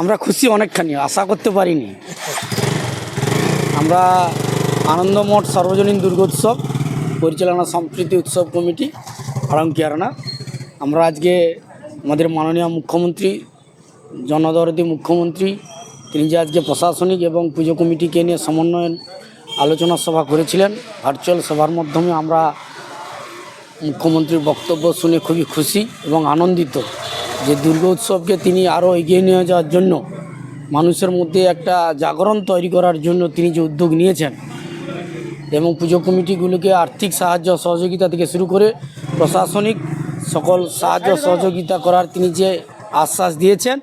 আমরা খুশি অনেকখানি, আশা করতে পারিনি। আমরা আনন্দমঠ সর্বজনীন দুর্গোৎসব, পরিচালনা সম্প্রীতি উৎসব কমিটি আরামকিয়ারানা আমরা আজকে আমাদের মাননীয় মুখ্যমন্ত্রী, জনদরদি মুখ্যমন্ত্রী, তিনি যে আজকে প্রশাসনিক এবং পুজো কমিটিকে নিয়ে সমন্বয়ন আলোচনা সভা করেছিলেন, ভার্চুয়াল সভার মাধ্যমে আমরা মুখ্যমন্ত্রীর বক্তব্য শুনে খুবই খুশি এবং আনন্দিত। যে দুর্গা উৎসবকে তিনি আরও এগিয়ে নিয়ে যাওয়ার জন্য, মানুষের মধ্যে একটা জাগরণ তৈরি করার জন্য তিনি যে উদ্যোগ নিয়েছেন এবং পুজো কমিটিগুলোকে আর্থিক সাহায্য সহযোগিতা থেকে শুরু করে প্রশাসনিক সকল সাহায্য সহযোগিতা করার তিনি যে আশ্বাস দিয়েছেন,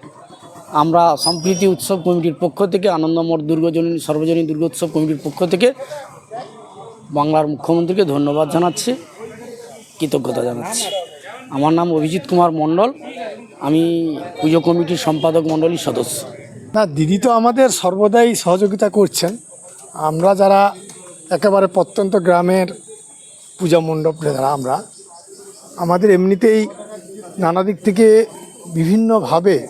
আমরা সম্প্রীতি উৎসব কমিটির পক্ষ থেকে, আনন্দমঠ দুর্গজনীন, সর্বজনীন দুর্গোৎসব কমিটির পক্ষ থেকে বাংলার মুখ্যমন্ত্রীকে ধন্যবাদ জানাচ্ছি, কৃতজ্ঞতা জানাচ্ছি। আমার নাম অভিজিৎ কুমার মণ্ডল। আমি পুজো কমিটির সম্পাদক মণ্ডলীর সদস্য। না, দিদি তো আমাদের সর্বদাই সহযোগিতা করছেন। আমরা যারা একেবারে প্রত্যন্ত গ্রামের পূজা মণ্ডপ যারা আমরা, আমাদের এমনিতেই নানা দিক থেকে বিভিন্নভাবে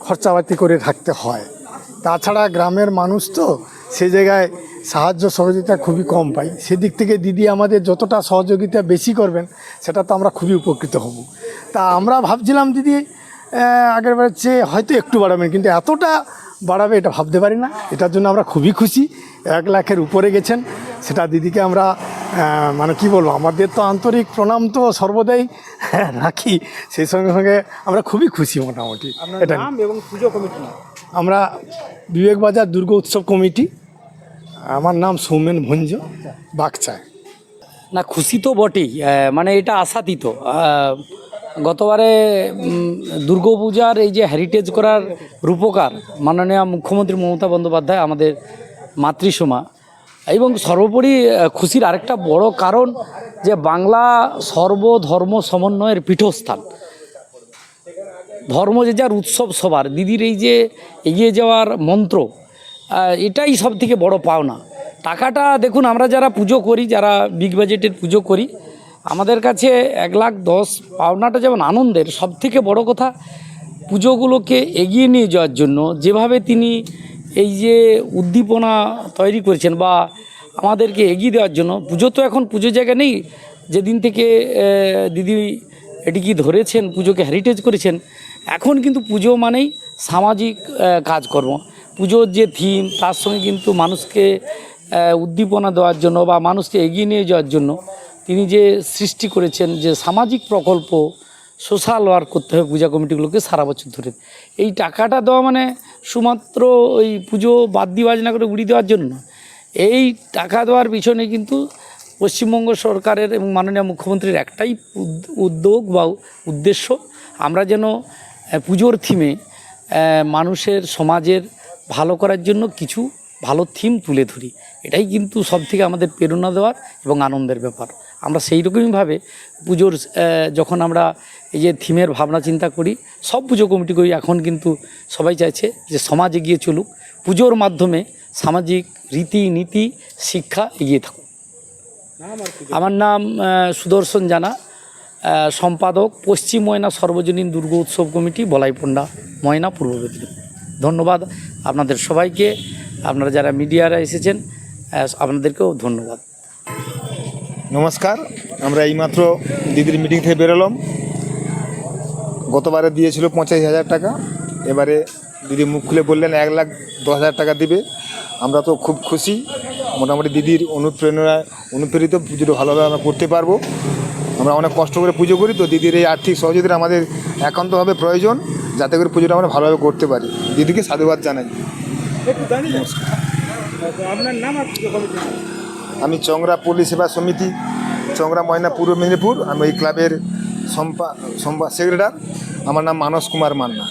খরচাপাতি করে থাকতে হয়। তাছাড়া গ্রামের মানুষ তো সে জায়গায় সাহায্য সহযোগিতা খুবই কম পাই। সেদিক থেকে দিদি আমাদের যতটা সহযোগিতা বেশি করবেন সেটা তো আমরা খুবই উপকৃত হব। তা আমরা ভাবছিলাম দিদি আহ, আগের বারের চেয়ে হয়তো একটু বাড়াবেন কিন্তু এতটা বাড়াবে এটা ভাবতে পারি না। এটার জন্য আমরা খুবই খুশি। এক লাখের উপরে গেছেন সেটা দিদিকে আমরা মানে কি বলব আমাদের তো আন্তরিক প্রণাম তো সর্বদাই রাখি সেই সঙ্গে সঙ্গে আমরা খুবই খুশি মোটামুটি। এটা এবং পুজো কমিটি আমরা বিবেকবাজার দুর্গা উৎসব কমিটি আমার নাম সৌমেন ভঞ্জ বাগচায়। না, খুশি তো বটেই মানে এটা আশাতীত। গতবারে দুর্গাপূজার এই যে হেরিটেজ করার রূপকার মাননীয় মুখ্যমন্ত্রী মমতা বন্দ্যোপাধ্যায় আমাদের মাতৃসমা, এবং সর্বোপরি খুশির আরেকটা বড় কারণ যে বাংলা সর্বধর্ম সমন্বয়ের পীঠস্থান। ধর্ম যে যার উৎসব সবার, দিদির এই যে এগিয়ে যাওয়ার মন্ত্র এটাই সব থেকে বড় পাওনা। টাকাটা দেখুন, আমরা যারা পুজো করি, যারা বিগ বাজেটের পুজো করি, আমাদের কাছে এক লাখ দশ পাওনাটা যেমন আনন্দের সব থেকে বড় কথা পুজোগুলোকে এগিয়ে নিয়ে যাওয়ার জন্য যেভাবে তিনি এই যে উদ্দীপনা তৈরি করেছেন বা আমাদেরকে এগিয়ে দেওয়ার জন্য, পুজো তো এখন পুজো জায়গা নেই, যেদিন থেকে দিদি এটি কি ধরেছেন, পুজোকে হেরিটেজ করেছেন, এখন কিন্তু পুজো মানেই সামাজিক কাজকর্ম। পুজোর যে থিম তার সঙ্গে কিন্তু মানুষকে উদ্দীপনা দেওয়ার জন্য বা মানুষকে এগিয়ে নিয়ে যাওয়ার জন্য তিনি যে সৃষ্টি করেছেন, যে সামাজিক প্রকল্প সোশ্যাল ওয়ার্ক করতে হবে পূজা কমিটিগুলোকে সারা বছর ধরে। এই টাকাটা দেওয়া মানে শুধুমাত্র ওই পুজো বাদ দিয়ে বাজনা করে উড়িয়ে দেওয়ার জন্য এই টাকা দেওয়ার পিছনে কিন্তু পশ্চিমবঙ্গ সরকারের এবং মাননীয় মুখ্যমন্ত্রীর একটাই উদ্যোগ বা উদ্দেশ্য, আমরা যেন পুজোর থিমে মানুষের, সমাজের ভালো করার জন্য কিছু ভালো থিম তুলে ধরি। এটাই কিন্তু সব থেকে আমাদের প্রেরণা দেওয়ার এবং আনন্দের ব্যাপার। আমরা সেই রকমইভাবে পুজোর যখন আমরা এই যে থিমের ভাবনা চিন্তা করি, সব পুজো কমিটি করি, এখন কিন্তু সবাই চাইছে যে সমাজ এগিয়ে চলুক। পুজোর মাধ্যমে সামাজিক রীতি, নীতি, শিক্ষা এগিয়ে থাকুক। আমার নাম সুদর্শন জানা সম্পাদক পশ্চিম ময়না সর্বজনীন দুর্গ উৎসব কমিটি, বলাইপন্ডা, ময়না, পূর্ব মেদিনীপুর। ধন্যবাদ আপনাদের সবাইকে। আপনারা যারা মিডিয়ারা এসেছেন আপনাদেরকেও ধন্যবাদ। নমস্কার, আমরা এইমাত্র দিদির মিটিং থেকে বেরোলাম। গতবারে দিয়েছিল পঁচাশি হাজার টাকা, এবারে দিদি মুখ খুলে বললেন এক লাখ দশ হাজার টাকা দিবে। আমরা তো খুব খুশি, মোটামুটি দিদির অনুপ্রেরণায়, অনুপ্রেরিত, পুজোটা ভালোভাবে আমরা করতে পারব। আমরা অনেক কষ্ট করে পুজো করি তো দিদির এই আর্থিক সহযোগিতা আমাদের একান্তভাবে প্রয়োজন যাতে করে পুজোটা আমরা ভালোভাবে করতে পারি। দিদিকে সাধুবাদ জানাই। আমি চংরা পল্লী সেবা সমিতি চংরা ময়না পূর্ব মেদিনীপুর। আমি এই ক্লাবের সম্পা সম্পা সেক্রেটার। আমার নাম মানস কুমার মান্না।